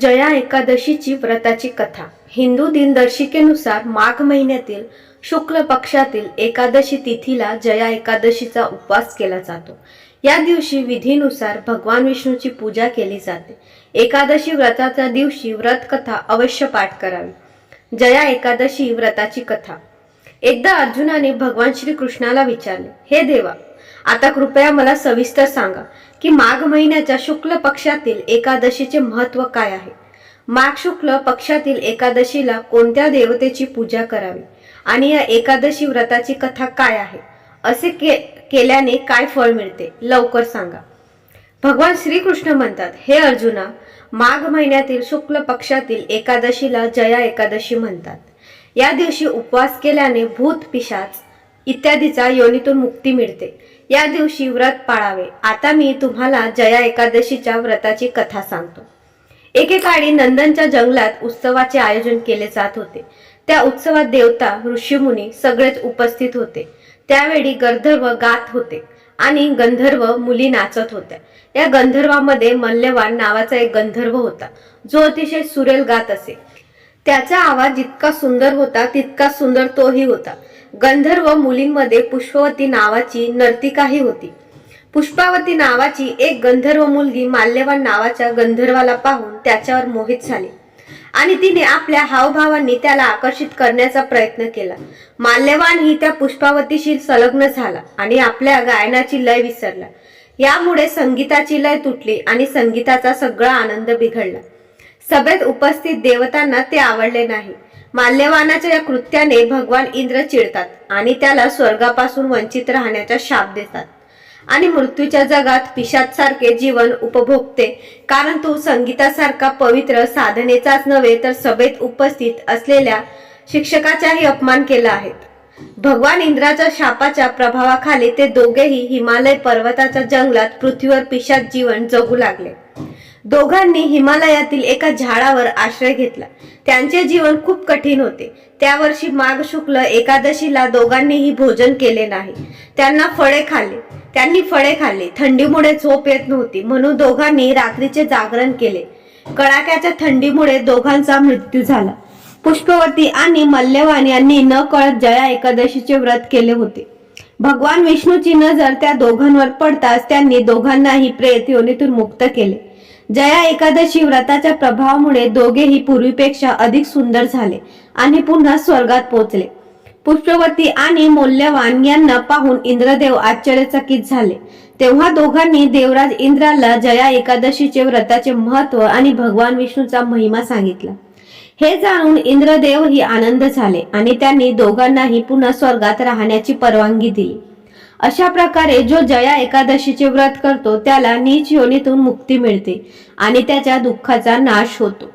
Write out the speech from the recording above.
जया एकादशीची व्रताची कथा. हिंदू दिनदर्शिकेनुसार माघ महिन्यातील शुक्ल पक्षातील एकादशी तिथीला जया एकादशीचा उपवास केला जातो. या दिवशी विधीनुसार भगवान विष्णूची पूजा केली जाते. एकादशी व्रताच्या दिवशी व्रत कथा अवश्य पाठ करावी. जया एकादशी व्रताची कथा. एकदा अर्जुनाने भगवान श्री कृष्णाला विचारले हे देवा आता कृपया मला सविस्तर सांगा की माघ महिन्याच्या शुक्ल पक्षातील एकादशीचे महत्त्व काय आहे? माघ शुक्ल पक्षातील एकादशीला कोणत्या देवतेची पूजा करावी? आणि या एकादशी व्रताची कथा काय आहे? असे के केल्याने काय फळ मिळते? लवकर सांगा. भगवान श्रीकृष्ण म्हणतात हे अर्जुना माघ महिन्यातील शुक्ल पक्षातील एकादशीला जया एकादशी म्हणतात. या दिवशी उपवास केल्याने भूत पिशाच इत्यादीचा योनीतून मुक्ती मिळते. या दिवशी व्रत पाळावे. आता मी तुम्हाला जया एकादशीच्या व्रताची कथा सांगतो. एकेकाळी नंदनच्या जंगलात उत्सवाचे आयोजन केले जात होते. त्या उत्सवात देवता ऋषीमुनी सगळेच उपस्थित होते. त्यावेळी गंधर्व गात होते आणि गंधर्व मुली नाचत होत्या. या गंधर्वामध्ये मल्यवान नावाचा एक गंधर्व होता जो अतिशय सुरेल गात असे. त्याचा आवाज जितका सुंदर होता तितका सुंदर तोही होता. गंधर्व मुलींमध्ये पुष्पवती नावाची नर्तिकाही होती. पुष्पावती नावाची एक गंधर्व मुलगी माल्यवान नावाच्या गंधर्वाला पाहून त्याच्यावर मोहित झाली. आणि तिने आपल्या हावभावांनी त्याला आकर्षित करण्याचा प्रयत्न केला. माल्यवान ही त्या पुष्पावतीशी संलग्न झाला आणि आपल्या गायनाची लय विसरला. यामुळे संगीताची लय तुटली आणि संगीताचा सगळा आनंद बिघडला. सभेत उपस्थित देवतांना ते आवडले नाही. माल्यवानाच्या या कृत्याने भगवान इंद्र चिडतात आणि त्याला स्वर्गापासून वंचित राहण्याचा शाप देतात. आणि मृत्यूच्या जगात पिशातसारखे जीवन उपभोगते कारण तो संगीतासारखा पवित्र साधनेचाच नव्हे तर सभेत उपस्थित असलेल्या शिक्षकाचाही अपमान केला आहे. भगवान इंद्राच्या शापाच्या प्रभावाखाली ते दोघेही हिमालय पर्वताच्या जंगलात पृथ्वीवर पिशात जीवन जगू लागले. दोघांनी हिमालयातील एका झाडावर आश्रय घेतला. त्यांचे जीवन खूप कठीण होते. त्या वर्षी माघ शुक्ल एकादशीला दोघांनीही भोजन केले नाही. त्यांना फळे खाल्ले. त्यांनी फळे खाल्ली. थंडीमुळे झोप येत नव्हती. म्हणून दोघांनी रात्रीचे जागरण केले. कडाक्याच्या थंडीमुळे दोघांचा मृत्यू झाला. पुष्पवती आणि मल्यवान यांनी न कळत जया एकादशीचे व्रत केले होते. भगवान विष्णूची नजर त्या दोघांवर पडताच त्यांनी दोघांनाही प्रेत योनीतून मुक्त केले. जया एकादशी व्रताच्या प्रभावामुळे दोघेही पूर्वीपेक्षा अधिक सुंदर झाले आणि पुन्हा स्वर्गात पोचले पुष्पवती आणि मौल्यवान यांना पाहून इंद्रदेव आश्चर्यचकित झाले. तेव्हा दोघांनी देवराज इंद्राला जया एकादशीचे व्रताचे महत्त्व आणि भगवान विष्णूचा महिमा सांगितला. हे जाणून इंद्रदेव ही आनंद झाले आणि त्यांनी दोघांनाही पुन्हा स्वर्गात राहण्याची परवानगी दिली. अशा प्रकारे जो जया एकादशीचे व्रत करतो त्याला नीच योनीतून मुक्ती मिळते आणि त्याच्या दुःखाचा नाश होतो.